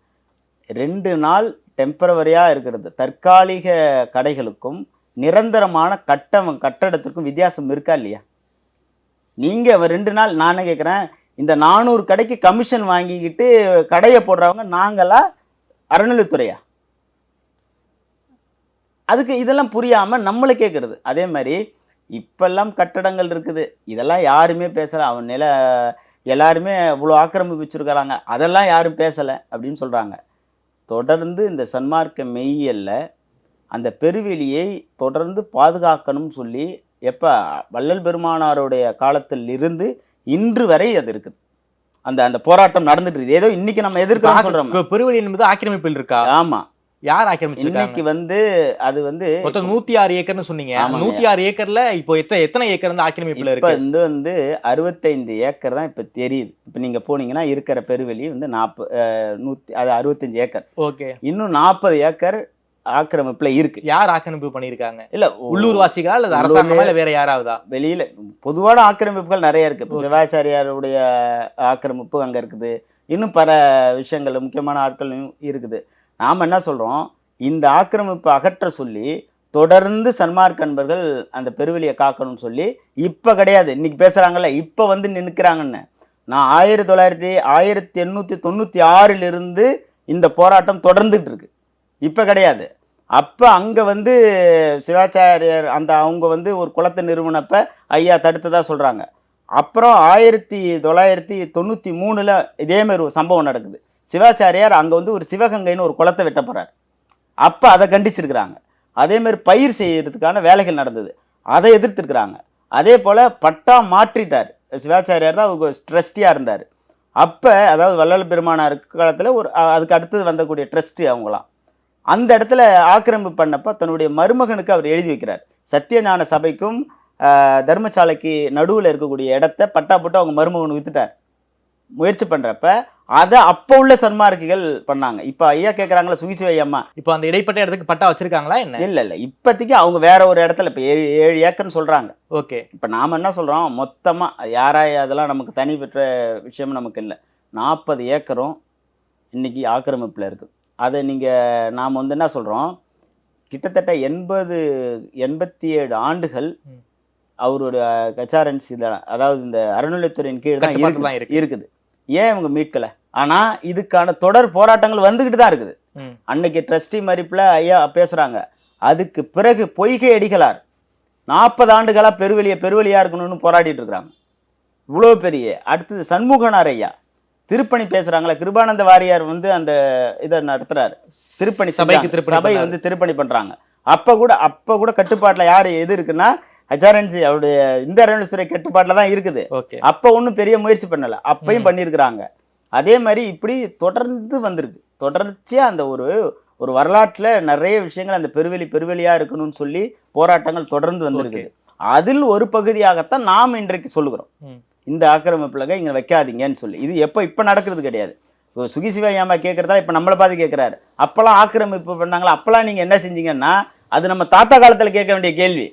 S3: ரெண்டு நாள் டெம்பரவரியாக இருக்கிறது. தற்காலிக கடைகளுக்கும் நிரந்தரமான கட்டம் கட்டடத்திற்கும் வித்தியாசம் இருக்கா இல்லையா? நீங்கள் ரெண்டு நாள் நானே கேட்குறேன் இந்த நானூறு கடைக்கு கமிஷன் வாங்கிக்கிட்டு கடையை போடுறவங்க நாங்களா அறநிலைத்துறையா அதுக்கு இதெல்லாம் புரியாமல் நம்மளை கேட்குறது அதே மாதிரி இப்பெல்லாம் கட்டடங்கள் இருக்குது. இதெல்லாம் யாருமே பேசலை. அவன் நில எல்லாருமே இவ்வளோ ஆக்கிரமிப்பிச்சிருக்கிறாங்க. அதெல்லாம் யாரும் பேசலை அப்படின்னு சொல்கிறாங்க தொடர்ந்து இந்த சன்மார்க்க மெய்யல்ல அந்த பெருவெளியை தொடர்ந்து பாதுகாக்கணும்னு சொல்லி எப்போ வள்ளல் பெருமானாருடைய காலத்தில் இருந்து இன்று வரை அது இருக்குது. அந்த அந்த போராட்டம் நடந்துட்டு இருக்குது. ஏதோ இன்னைக்கு நம்ம எதிர்க்கிறோம் சொல்றோம்
S2: பெருவெளி என்பது ஆக்கிரமிப்பில் இருக்கா?
S3: ஆமா.
S2: யார் ஆக்கிரமிச்சிருக்காங்க?
S3: இன்னைக்கு வந்து அது வந்து
S2: மொத்தம் நூத்தி ஆறு ஏக்கர்னு சொன்னீங்க. நூத்தி ஆறு ஏக்கர்ல இப்போ எத்தனை எத்தனை ஏக்கர் வந்து ஆக்கிரமிப்புல இருக்கு?
S3: வந்து வந்து அறுபத்தைந்து ஏக்கர் தான் இப்ப தெரியுது. இப்ப நீங்க போனீங்கன்னா இருக்கிற பெருவெளி வந்து நாற்பது நூத்தி அது அறுபத்தஞ்சு ஏக்கர்.
S2: ஓகே.
S3: இன்னும் நாற்பது ஏக்கர் ஆக்கிரமிப்புல இருக்கு.
S2: யார் ஆக்கிரமிப்பு பண்ணிருக்காங்க
S3: இல்ல
S2: உள்ளூர் வாசிகளா அல்லது அரசாங்கமா இல்ல வேற யாராவதா?
S3: வெளியில பொதுவான ஆக்கிரமிப்புகள் நிறைய இருக்கு. சிவாச்சாரியாருடைய ஆக்கிரமிப்பு அங்க இருக்குது. இன்னும் பல விஷயங்கள் முக்கியமான ஆட்கள் இருக்குது. நாம என்ன சொல்றோம்? இந்த ஆக்கிரமிப்பு அகற்ற சொல்லி தொடர்ந்து சன்மார்க் அன்பர்கள் அந்த பெருவெளியை காக்கணும்னு சொல்லி இப்ப கிடையாது. இன்னைக்கு பேசுறாங்கல்ல இப்ப வந்து நிற்கிறாங்கன்னு நான் ஆயிரத்தி தொள்ளாயிரத்தி ஆயிரத்தி எண்ணூத்தி தொண்ணூத்தி ஆறிலிருந்து இந்த போராட்டம் தொடர்ந்துட்டு இருக்கு. இப்ப கிடையாது. அப்போ அங்கே வந்து சிவாச்சாரியர் அந்த அவங்க வந்து ஒரு குளத்தை நிறுவனப்ப ஐயா தடுத்ததாக சொல்கிறாங்க அப்புறம் ஆயிரத்தி தொள்ளாயிரத்தி தொண்ணூற்றி மூணில் இதேமாரி ஒரு சம்பவம் நடக்குது. சிவாச்சாரியார் அங்கே வந்து ஒரு சிவகங்கைன்னு ஒரு குளத்தை வெட்ட போகிறார் அப்போ அதை கண்டிச்சிருக்கிறாங்க. அதேமாரி பயிர் செய்கிறதுக்கான வேலைகள் நடந்தது. அதை எதிர்த்துருக்குறாங்க. அதே போல் பட்டா மாற்றிட்டார். சிவாச்சாரியார் தான் அவங்க ட்ரஸ்டியாக இருந்தார். அப்போ அதாவது வள்ளல் பெருமானார் காலத்தில் ஒரு அதுக்கு அடுத்தது வந்தக்கூடிய ட்ரஸ்டி அவங்களாம். அந்த இடத்துல ஆக்கிரமிப்பு பண்ணப்போ தன்னுடைய மருமகனுக்கு அவர் எழுதி வைக்கிறார். சத்தியஞான சபைக்கும் தர்மசாலைக்கு நடுவில் இருக்கக்கூடிய இடத்த பட்டா போட்டு அவங்க மருமகன் வித்துட்டார். முயற்சி பண்ணுறப்ப அதை அப்போ உள்ள சன்மார்க்கிகள் பண்ணாங்க. இப்போ ஐயா கேட்குறாங்களா சுகிசிவை அம்மா
S2: இப்போ அந்த இடைப்பட்ட இடத்துக்கு பட்டா வச்சிருக்காங்களா என்ன?
S3: இல்லை இல்லை. இப்போதைக்கு அவங்க வேற ஒரு இடத்துல இப்போ ஏழு ஏழு ஏக்கர்னு சொல்கிறாங்க
S2: ஓகே.
S3: இப்போ நாம் என்ன சொல்கிறோம் மொத்தமாக யாராய் அதெல்லாம் நமக்கு தனி பெற்ற விஷயம் நமக்கு இல்லை. நாற்பது ஏக்கரும் இன்னைக்கு ஆக்கிரமிப்பில் இருக்குது அதை நீங்கள் நாம் வந்து என்ன சொல்கிறோம் கிட்டத்தட்ட எண்பது எண்பத்தி ஏழு ஆண்டுகள்
S2: ம்.
S3: அவருடைய கச்சாரன்சி அதாவது இந்த அறநிலைத்துறையின் கீழ் தான்
S2: தான்
S3: இருக்குது.
S2: இருக்கு.
S3: இருக்குது. ஏன் இவங்க மீட்கலை? ஆனால் இதுக்கான தொடர் போராட்டங்கள் வந்துக்கிட்டு தான் இருக்குது. அன்னைக்கு ட்ரஸ்டி மதிப்பில் ஐயா பேசுகிறாங்க அதுக்கு பிறகு பொய்கை அடிகளார். நாற்பது ஆண்டுகளாக பெருவெளியை பெருவெளியாக இருக்கணும்னு போராடிட்டு இருக்கிறாங்க. இவ்வளோ பெரிய அடுத்தது சண்முகனார் ஐயா. திருப்பணி பேசுகிறாங்களே கிருபானந்த வாரியார் வந்து அந்த இதை நடத்துறாரு. திருப்பணி
S2: சபைக்கு
S3: சபை. வந்து திருப்பணி பண்ணுறாங்க அப்போ கூட அப்போ கூட கட்டுப்பாட்டில் யார் எது இருக்குன்னா ஹச்ஆர்என்சி அவருடைய இந்த அறநிலைத்துறை கட்டுப்பாட்டில் தான் இருக்குது. அப்போ ஒன்றும் பெரிய முயற்சி பண்ணல. அப்பையும். பண்ணியிருக்கிறாங்க. அதே மாதிரி இப்படி தொடர்ந்து வந்திருக்கு. தொடர்ச்சியாக அந்த ஒரு ஒரு வரலாற்றில் நிறைய விஷயங்கள் அந்த பெருவெளி பெருவெளியாக இருக்கணும்னு சொல்லி போராட்டங்கள் தொடர்ந்து வந்திருக்குது. அதில் ஒரு பகுதியாகத்தான் நாம் இன்றைக்கு சொல்லுகிறோம். இந்த ஆக்கிரமிப்புலக இங்கே வைக்காதீங்கன்னு சொல்லி. இது எப்போ இப்போ நடக்கிறது கிடையாது. இப்போ சுகி சிவாயாமா கேட்குறதா இப்போ நம்மளை பார்த்து கேட்குறாரு அப்போல்லாம் ஆக்கிரமிப்பு பண்ணாங்களா? அப்போல்லாம் நீங்கள் என்ன செஞ்சீங்கன்னா அது நம்ம தாத்தா காலத்தில் கேட்க வேண்டிய கேள்வி.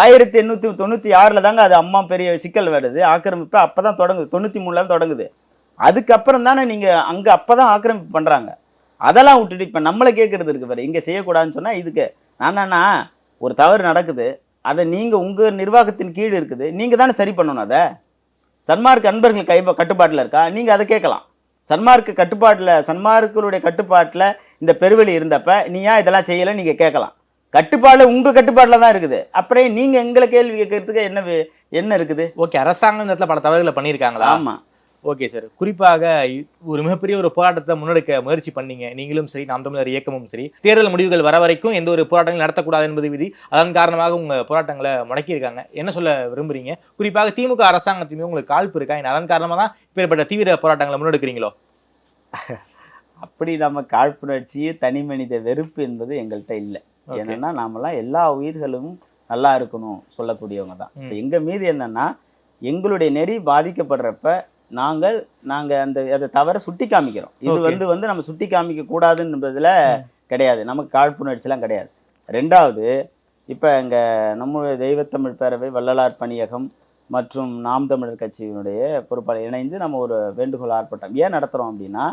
S3: ஆயிரத்தி எண்ணூற்றி தொண்ணூற்றி ஆறில் தாங்க அது அம்மா பெரிய சிக்கல் வருது. ஆக்கிரமிப்பு அப்போ தான் தொடங்குது. தொண்ணூற்றி மூணில் தான் தொடங்குது. அதுக்கப்புறம் தானே நீங்கள் அங்கே அப்போ தான் ஆக்கிரமிப்பு பண்ணுறாங்க அதெல்லாம் விட்டுட்டு இப்போ நம்மளை கேட்குறது இருக்கு பாரு. இங்கே செய்யக்கூடாதுன்னு சொன்னால் இதுக்கு. நானா ஒரு தவறு நடக்குது. அதை நீங்கள் உங்கள் நிர்வாகத்தின் கீழ் இருக்குது. நீங்கள் தானே சரி பண்ணணும் அதை? சன்மார்க் அன்பர்கள் கை கட்டுப்பாட்டில் இருக்கா? நீங்கள் அதை கேட்கலாம். சன்மார்க்கு கட்டுப்பாட்டில் சன்மார்க்களுடைய கட்டுப்பாட்டில் இந்த பெருவெளி இருந்தப்ப நீ ஏன் இதெல்லாம் செய்யலை நீங்கள் கேட்கலாம். கட்டுப்பாடு உங்கள் கட்டுப்பாட்டில் தான் இருக்குது. அப்புறம் நீங்கள் எங்களை கேள்வி கேட்கறதுக்கு என்ன என்ன இருக்குது?
S2: ஓகே அரசாங்கம் இந்த இடத்துல பல தவறுகளை பண்ணியிருக்காங்களா?
S3: ஆமாம்
S2: ஓகே சார். குறிப்பாக ஒரு மிகப்பெரிய ஒரு போராட்டத்தை முன்னெடுக்க முயற்சி பண்ணீங்க. நீங்களும் சரி நாம் தமிழர் இயக்கமும் சரி தேர்தல் முடிவுகள் வர வரைக்கும் எந்த ஒரு போராட்டங்களும் நடத்தக்கூடாது என்பது விதி அதன் காரணமாக உங்க போராட்டங்களை முடக்கியிருக்காங்க. என்ன சொல்ல விரும்புறீங்க? குறிப்பாக திமுக அரசாங்கத்தையுமே உங்களுக்கு காழ்ப்பு இருக்கா? ஏன்னா அதன் காரணமாக தான் இப்பேற்பட்ட தீவிர போராட்டங்களை முன்னெடுக்கிறீங்களோ? (laughs)
S3: அப்படி நம்ம காழ்ப்புணர்ச்சி தனி மனித வெறுப்பு என்பது எங்கள்கிட்ட இல்லை. என்னன்னா நாமெல்லாம் எல்லா உயிர்களும் நல்லா இருக்கணும் சொல்லக்கூடியவங்க தான். எங்க மீது என்னன்னா எங்களுடைய நெறி பாதிக்கப்படுறப்ப நாங்கள் நாங்க அந்த அதை தவற சுட்டி காமிக்கிறோம். இது. வந்து வந்து நம்ம சுட்டி காமிக்க கூடாதுன்றதுல. கிடையாது. நமக்கு காழ்ப்புணர்ச்சிலாம் கிடையாது. ரெண்டாவது இப்போ இங்கே நம்முடைய தெய்வத்தமிழ் பேரவை வள்ளலார் பணியகம் மற்றும் நாம் தமிழர் கட்சியினுடைய பொறுப்பாளர் இணைந்து நம்ம ஒரு வேண்டுகோள் ஆர்ப்பாட்டம் ஏன் நடத்துகிறோம் அப்படின்னா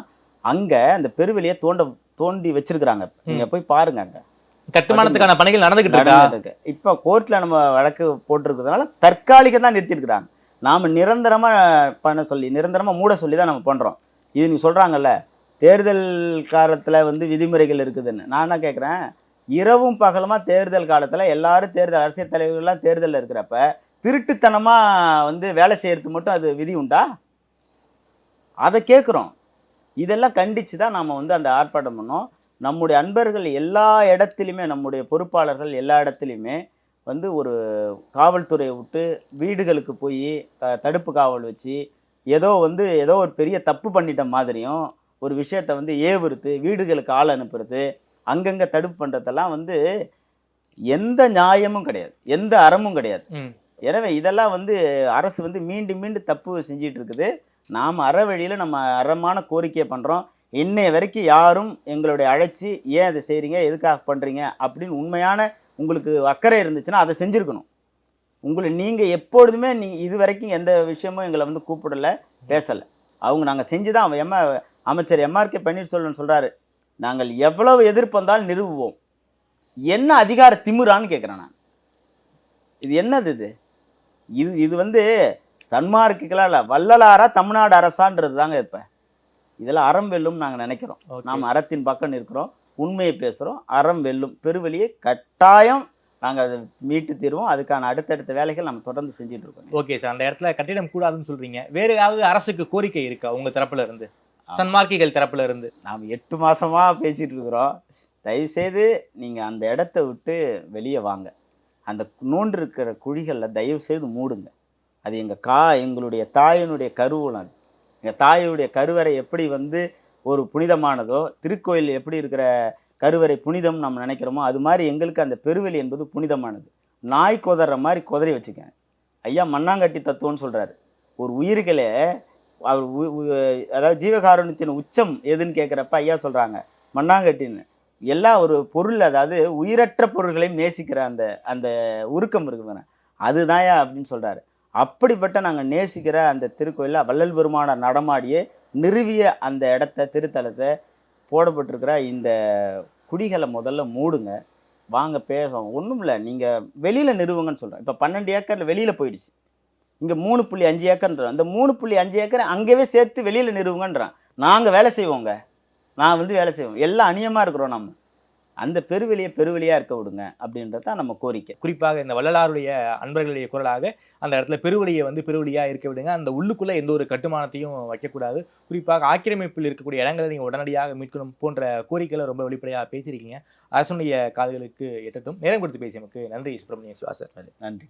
S3: அங்கே அந்த பெருவெளியை தோண்ட தோண்டி வச்சிருக்கிறாங்க. நீங்கள் போய் பாருங்க அங்கே.
S2: கட்டுமானத்துக்கான பணிகள் நடந்துகிட்டு இருக்கா?
S3: இப்போ கோர்ட்டில் நம்ம வழக்கு போட்டிருக்கிறதுனால தற்காலிகம் தான் நிறுத்தியிருக்கிறாங்க. நாம் நிரந்தரமாக பண்ண சொல்லி நிரந்தரமாக மூட சொல்லி தான் நம்ம பண்ணுறோம் இது நீ சொல்கிறாங்கல்ல தேர்தல் காலத்தில் வந்து விதிமுறைகள் இருக்குதுன்னு. நான் என்ன கேட்குறேன் இரவும் பகலமாக தேர்தல் காலத்தில் எல்லாரும் தேர்தல் அரசியல் தலைவர்கள்லாம் தேர்தலில் இருக்கிறப்ப திருட்டுத்தனமாக வந்து வேலை செய்கிறது மட்டும் அது விதி உண்டா? அதை கேட்குறோம் இதெல்லாம் கண்டித்து தான் நாம் வந்து அந்த ஆர்ப்பாட்டம் பண்ணோம். நம்முடைய அன்பர்கள் எல்லா இடத்துலையுமே நம்முடைய பொறுப்பாளர்கள் எல்லா இடத்துலையுமே வந்து ஒரு காவல்துறையை விட்டு வீடுகளுக்கு போய் தடுப்பு காவல் வச்சு ஏதோ வந்து ஏதோ ஒரு பெரிய தப்பு பண்ணிட்ட மாதிரியும் ஒரு விஷயத்தை வந்து ஏவுறுத்து வீடுகளுக்கு ஆள் அனுப்புறது அங்கங்கே தடுப்பு பண்ணுறதெல்லாம் வந்து எந்த நியாயமும் கிடையாது. எந்த அறமும் கிடையாது. எனவே இதெல்லாம் வந்து அரசு வந்து மீண்டும் மீண்டும் தப்பு செஞ்சிட்டு இருக்குது. நாம் அற வழியில் நம்ம அறமான கோரிக்கையை பண்ணுறோம் இன்னைய வரைக்கும் யாரும் எங்களுடைய அழைச்சி ஏன் அதை செய்கிறீங்க எதுக்காக பண்ணுறீங்க அப்படின்னு உண்மையான உங்களுக்கு அக்கறை இருந்துச்சுன்னா அதை செஞ்சுருக்கணும். உங்களை நீங்கள் எப்பொழுதுமே நீ இது வரைக்கும் எந்த விஷயமும் எங்களை வந்து கூப்பிடல பேசலை. அவங்க நாங்கள் செஞ்சு தான் அவன் எம்ம அமைச்சர் எம்ஆர்கே பன்னீர்செல்வம் சொல்கிறாரு நாங்கள் எவ்வளவு எதிர்ப்பு வந்தாலும் நிறுவுவோம். என்ன அதிகார திமிரான்னு கேட்குறேன் நான். இது என்னது இது? இது இது வந்து தன்மார்க்குகளா இல்லை வள்ளலாரா தமிழ்நாடு அரசான்றது தாங்க இப்போ. இதெல்லாம் அறம் வெல்லும் நாங்கள் நினைக்கிறோம். நாம் அறத்தின் பக்கம் இருக்கிறோம் உண்மையை பேசுகிறோம் அறம் வெல்லும். பெருவெளியை கட்டாயம் நாங்கள் அதை மீட்டு தீர்வோம். அதுக்கான அடுத்தடுத்த வேலைகள் நம்ம தொடர்ந்து செஞ்சுட்டு இருக்கோம்.
S2: ஓகே சார் அந்த இடத்துல கட்டிடம் கூடாதுன்னு சொல்றீங்க. வேற ஏதாவது அரசுக்கு கோரிக்கை இருக்கா உங்க தரப்புல இருந்து? சன்மார்க்கிகள் தரப்புல இருந்து.
S3: நாம் எட்டு மாசமா பேசிட்டு இருக்கிறோம். தயவுசெய்து நீங்கள் அந்த இடத்த விட்டு வெளியே வாங்க. அந்த நோண்டு இருக்கிற குழிகளில் தயவு செய்து மூடுங்க. அது எங்கள் கா எங்களுடைய தாயினுடைய கருவூலம். எங்கள் தாயுடைய கருவறை எப்படி வந்து ஒரு புனிதமானதோ திருக்கோயில் எப்படி இருக்கிற கருவறை புனிதம் நம்ம நினைக்கிறோமோ அது மாதிரி எங்களுக்கு அந்த பெருவெளி என்பது புனிதமானது. நாய் கொதற மாதிரி கொதறி வச்சுக்கேன். ஐயா மண்ணாங்கட்டி தத்துவம்னு சொல்கிறாரு ஒரு உயிர்களே அவர் உ- அதாவது ஜீவகாருண்யத்தின் உச்சம் எதுன்னு கேட்குறப்ப ஐயா சொல்கிறாங்க மண்ணாங்கட்டின்னு. எல்லா ஒரு பொருள் அதாவது உயிரற்ற பொருள்களையும் நேசிக்கிற அந்த அந்த உருக்கம் இருக்குதுங்க அதுதான்யா அப்படின்னு சொல்கிறாரு அப்படிப்பட்ட நாங்கள் நேசிக்கிற அந்த திருக்கோயிலில் வள்ளல் பெருமான நடமாடியே நிறுவிய அந்த இடத்த திருத்தலத்தை போடப்பட்டிருக்கிற இந்த குடிகளை முதல்ல மூடுங்க. வாங்க பேசுவோம். ஒன்றும் இல்லை நீங்கள் வெளியில் நிறுவுங்கன்னு சொல்கிறேன் இப்போ பன்னெண்டு ஏக்கரில் வெளியில் போயிடுச்சு. இங்கே மூணு புள்ளி அஞ்சு ஏக்கர்ன்றோம் அந்த மூணு புள்ளி அஞ்சு ஏக்கரை அங்கேயே சேர்த்து வெளியில் நிறுவுங்கன்றான். நாங்கள் வேலை செய்வோங்க. நான் வந்து வேலை செய்வோம். எல்லாம் அநியமாக இருக்கிறோம் நம்ம. அந்த பெருவெளியை பெருவெளியாக இருக்க விடுங்க அப்படின்றது தான் நம்ம கோரிக்கை.
S2: குறிப்பாக இந்த வள்ளலாருடைய அன்பர்களுடைய குரலாக அந்த இடத்துல பெருவழியை வந்து பெருவழியா இருக்க விடுங்க. அந்த உள்ளுக்குள்ள எந்த ஒரு கட்டுமானத்தையும் வைக்கக்கூடாது. குறிப்பாக ஆக்கிரமிப்பில் இருக்கக்கூடிய இடங்களை நீங்க உடனடியாக மீட்கணும் போன்ற கோரிக்கைகளை ரொம்ப வெளிப்படையா பேசியிருக்கீங்க. அரசனுடைய காதுகளுக்கு எட்டட்டும். நேரம் கொடுத்து பேசியமைக்கு நன்றி சுப்பிரமணிய சுவாசர்.
S3: நன்றி.